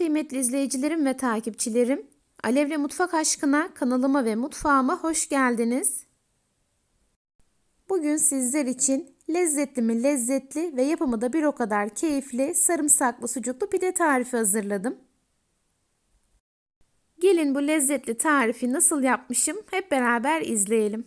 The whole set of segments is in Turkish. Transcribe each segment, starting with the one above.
Kıymetli izleyicilerim ve takipçilerim, Alevle Mutfak Aşkına kanalıma ve mutfağıma hoş geldiniz. Bugün sizler için lezzetli mi lezzetli ve yapımı da bir o kadar keyifli sarımsaklı sucuklu pide tarifi hazırladım. Gelin bu lezzetli tarifi nasıl yapmışım hep beraber izleyelim.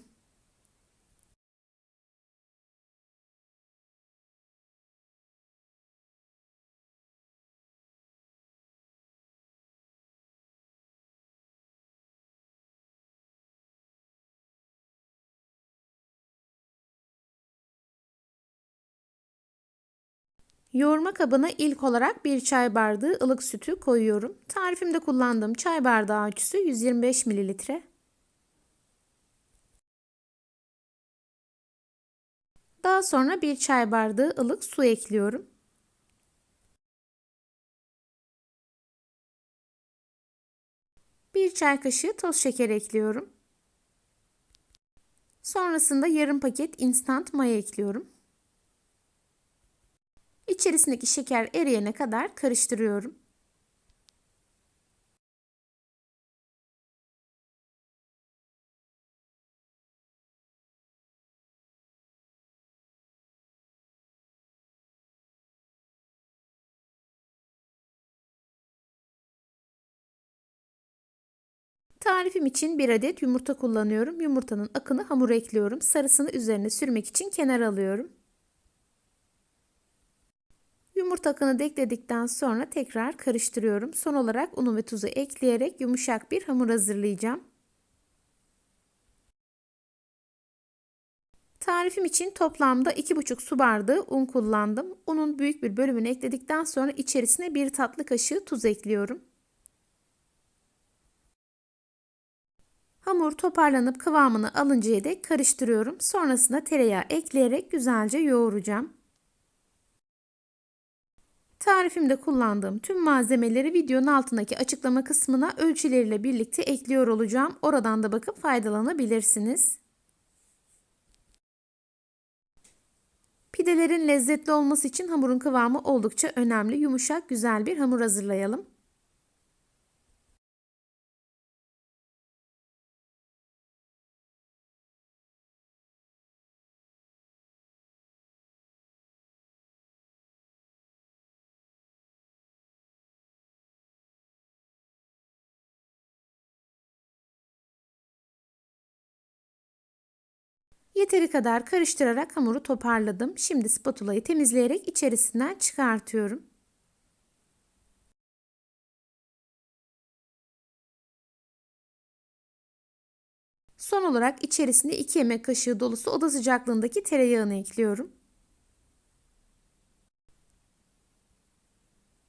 Yoğurma kabına ilk olarak bir çay bardağı ılık sütü koyuyorum. Tarifimde kullandığım çay bardağı ölçüsü 125 mililitre. Daha sonra bir çay bardağı ılık su ekliyorum. Bir çay kaşığı toz şeker ekliyorum. Sonrasında yarım paket instant maya ekliyorum. İçerisindeki şeker eriyene kadar karıştırıyorum. Tarifim için bir adet yumurta kullanıyorum. Yumurtanın akını hamura ekliyorum. Sarısını üzerine sürmek için kenara alıyorum. Yumurta akını da ekledikten sonra tekrar karıştırıyorum. Son olarak unu ve tuzu ekleyerek yumuşak bir hamur hazırlayacağım. Tarifim için toplamda 2,5 su bardağı un kullandım. Unun büyük bir bölümünü ekledikten sonra içerisine bir tatlı kaşığı tuz ekliyorum. Hamur toparlanıp kıvamını alıncaya dek karıştırıyorum. Sonrasında tereyağı ekleyerek güzelce yoğuracağım. Tarifimde kullandığım tüm malzemeleri videonun altındaki açıklama kısmına ölçüleriyle birlikte ekliyor olacağım. Oradan da bakıp faydalanabilirsiniz. Pidelerin lezzetli olması için hamurun kıvamı oldukça önemli. Yumuşak güzel bir hamur hazırlayalım. Yeteri kadar karıştırarak hamuru toparladım. Şimdi spatulayı temizleyerek içerisinden çıkartıyorum. Son olarak içerisinde 2 yemek kaşığı dolusu oda sıcaklığındaki tereyağını ekliyorum.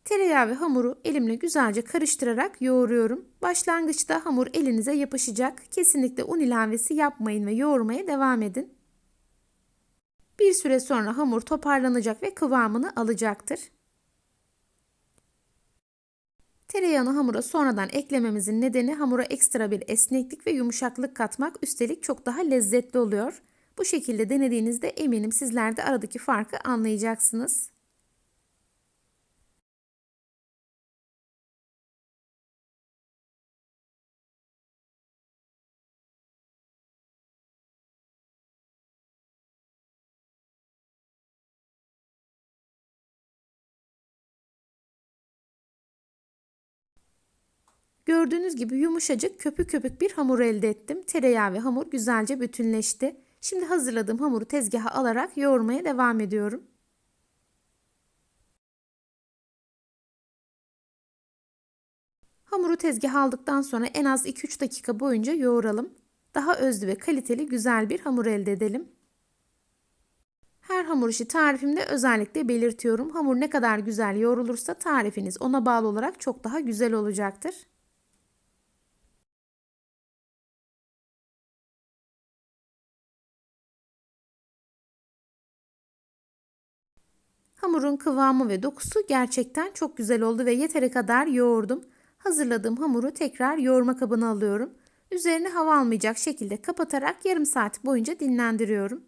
Tereyağı ve hamuru elimle güzelce karıştırarak yoğuruyorum. Başlangıçta hamur elinize yapışacak. Kesinlikle un ilavesi yapmayın ve yoğurmaya devam edin. Bir süre sonra hamur toparlanacak ve kıvamını alacaktır. Tereyağını hamura sonradan eklememizin nedeni hamura ekstra bir esneklik ve yumuşaklık katmak üstelik çok daha lezzetli oluyor. Bu şekilde denediğinizde eminim sizler de aradaki farkı anlayacaksınız. Gördüğünüz gibi yumuşacık köpük köpük bir hamur elde ettim. Tereyağı ve hamur güzelce bütünleşti. Şimdi hazırladığım hamuru tezgaha alarak yoğurmaya devam ediyorum. Hamuru tezgaha aldıktan sonra en az 2-3 dakika boyunca yoğuralım. Daha özlü ve kaliteli güzel bir hamur elde edelim. Her hamur işi tarifimde özellikle belirtiyorum. Hamur ne kadar güzel yoğrulursa tarifiniz ona bağlı olarak çok daha güzel olacaktır. Hamurun kıvamı ve dokusu gerçekten çok güzel oldu ve yeteri kadar yoğurdum. Hazırladığım hamuru tekrar yoğurma kabına alıyorum. Üzerine hava almayacak şekilde kapatarak yarım saat boyunca dinlendiriyorum.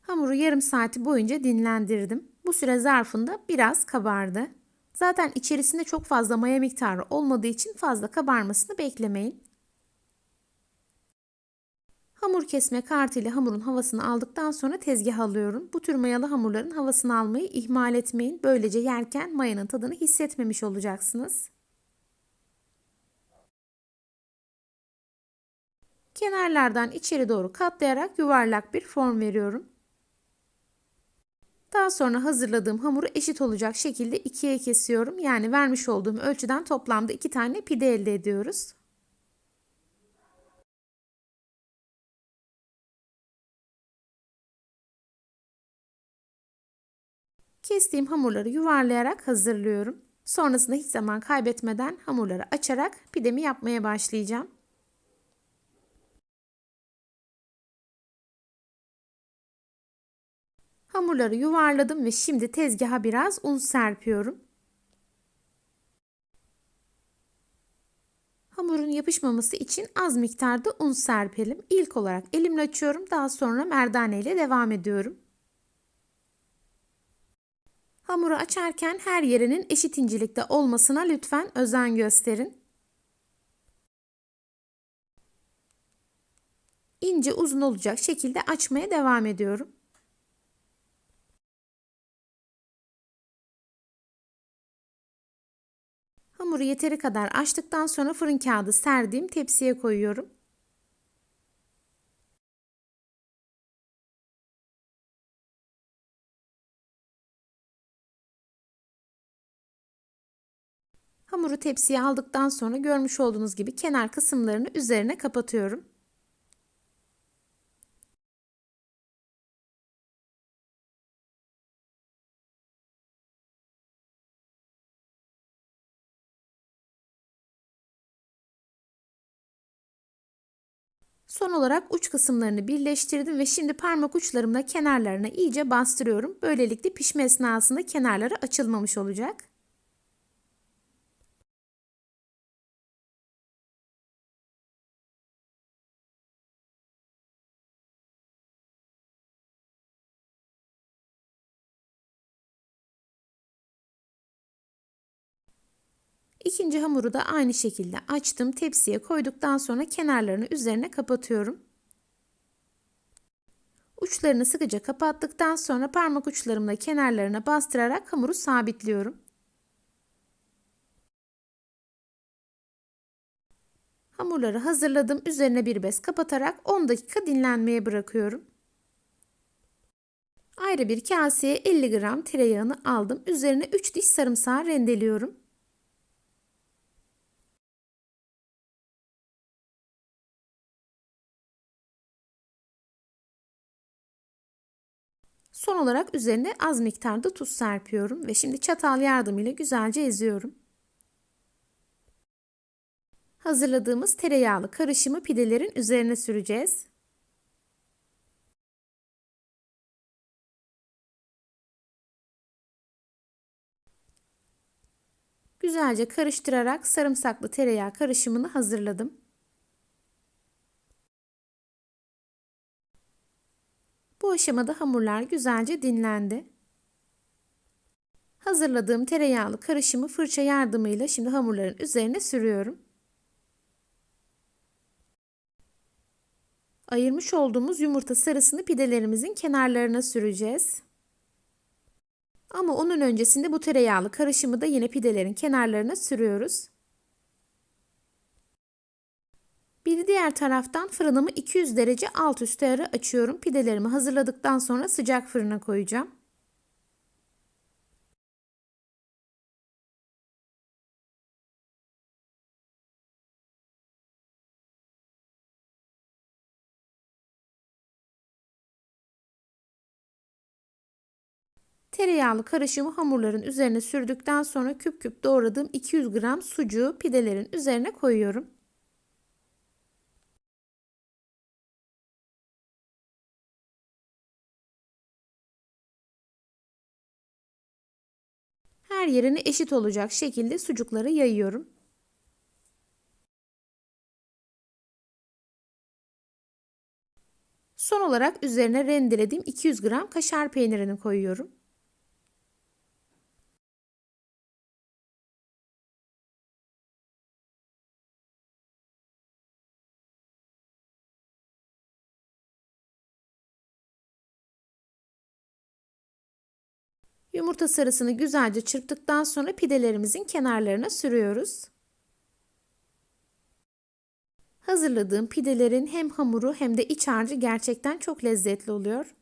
Hamuru yarım saati boyunca dinlendirdim. Bu süre zarfında biraz kabardı. Zaten içerisinde çok fazla maya miktarı olmadığı için fazla kabarmasını beklemeyin. Hamur kesme kartıyla hamurun havasını aldıktan sonra tezgah alıyorum. Bu tür mayalı hamurların havasını almayı ihmal etmeyin. Böylece yerken mayanın tadını hissetmemiş olacaksınız. Kenarlardan içeri doğru katlayarak yuvarlak bir form veriyorum. Daha sonra hazırladığım hamuru eşit olacak şekilde ikiye kesiyorum. Yani vermiş olduğum ölçüden toplamda iki tane pide elde ediyoruz. Kestiğim hamurları yuvarlayarak hazırlıyorum. Sonrasında hiç zaman kaybetmeden hamurları açarak pidemi yapmaya başlayacağım. Hamurları yuvarladım ve şimdi tezgaha biraz un serpiyorum. Hamurun yapışmaması için az miktarda un serpelim. İlk olarak elimle açıyorum. Daha sonra merdane ile devam ediyorum. Hamuru açarken her yerinin eşit incelikte olmasına lütfen özen gösterin. İnce uzun olacak şekilde açmaya devam ediyorum. Hamuru yeteri kadar açtıktan sonra fırın kağıdı serdiğim tepsiye koyuyorum. Hamuru tepsiye aldıktan sonra görmüş olduğunuz gibi kenar kısımlarını üzerine kapatıyorum. Son olarak uç kısımlarını birleştirdim ve şimdi parmak uçlarımla kenarlarına iyice bastırıyorum. Böylelikle pişme esnasında kenarları açılmamış olacak. İkinci hamuru da aynı şekilde açtım. Tepsiye koyduktan sonra kenarlarını üzerine kapatıyorum. Uçlarını sıkıca kapattıktan sonra parmak uçlarımla kenarlarına bastırarak hamuru sabitliyorum. Hamurları hazırladım. Üzerine bir bez kapatarak 10 dakika dinlenmeye bırakıyorum. Ayrı bir kaseye 50 gram tereyağını aldım. Üzerine 3 diş sarımsağı rendeliyorum. Son olarak üzerine az miktarda tuz serpiyorum ve şimdi çatal yardımıyla güzelce eziyorum. Hazırladığımız tereyağlı karışımı pidelerin üzerine süreceğiz. Güzelce karıştırarak sarımsaklı tereyağı karışımını hazırladım. Bu aşamada hamurlar güzelce dinlendi. Hazırladığım tereyağlı karışımı fırça yardımıyla şimdi hamurların üzerine sürüyorum. Ayırmış olduğumuz yumurta sarısını pidelerimizin kenarlarına süreceğiz. Ama onun öncesinde bu tereyağlı karışımı da yine pidelerin kenarlarına sürüyoruz. Bir diğer taraftan fırınımı 200 derece alt üst ayarı açıyorum. Pidelerimi hazırladıktan sonra sıcak fırına koyacağım. Tereyağlı karışımı hamurların üzerine sürdükten sonra küp küp doğradığım 200 gram sucuğu pidelerin üzerine koyuyorum. Her yerine eşit olacak şekilde sucukları yayıyorum. Son olarak üzerine rendelediğim 200 gram kaşar peynirini koyuyorum. Yumurta sarısını güzelce çırptıktan sonra pidelerimizin kenarlarına sürüyoruz. Hazırladığım pidelerin hem hamuru hem de iç harcı gerçekten çok lezzetli oluyor.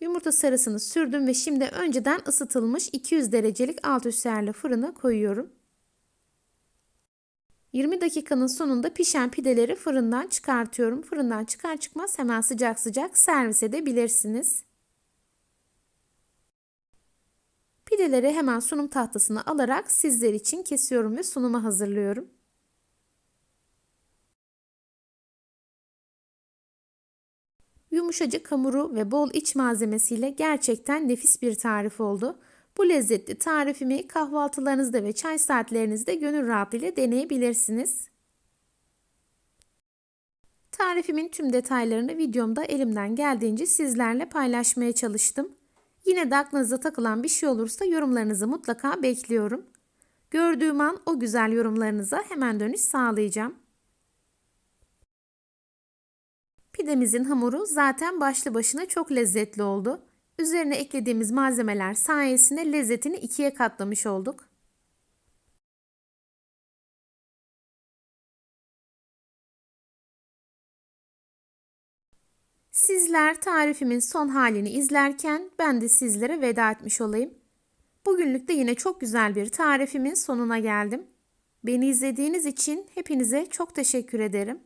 Yumurta sarısını sürdüm ve şimdi önceden ısıtılmış 200 derecelik alt üst ayarlı fırına koyuyorum. 20 dakikanın sonunda pişen pideleri fırından çıkartıyorum. Fırından çıkar çıkmaz hemen sıcak sıcak servis edebilirsiniz. Pideleri hemen sunum tahtasına alarak sizler için kesiyorum ve sunuma hazırlıyorum. Yumuşacık hamuru ve bol iç malzemesiyle gerçekten nefis bir tarif oldu. Bu lezzetli tarifimi kahvaltılarınızda ve çay saatlerinizde gönül rahatlığıyla deneyebilirsiniz. Tarifimin tüm detaylarını videomda elimden geldiğince sizlerle paylaşmaya çalıştım. Yine de aklınıza takılan bir şey olursa yorumlarınızı mutlaka bekliyorum. Gördüğüm an o güzel yorumlarınıza hemen dönüş sağlayacağım. Pidemizin hamuru zaten başlı başına çok lezzetli oldu. Üzerine eklediğimiz malzemeler sayesinde lezzetini ikiye katlamış olduk. Sizler tarifimin son halini izlerken ben de sizlere veda etmiş olayım. Bugünlük de yine çok güzel bir tarifimin sonuna geldim. Beni izlediğiniz için hepinize çok teşekkür ederim.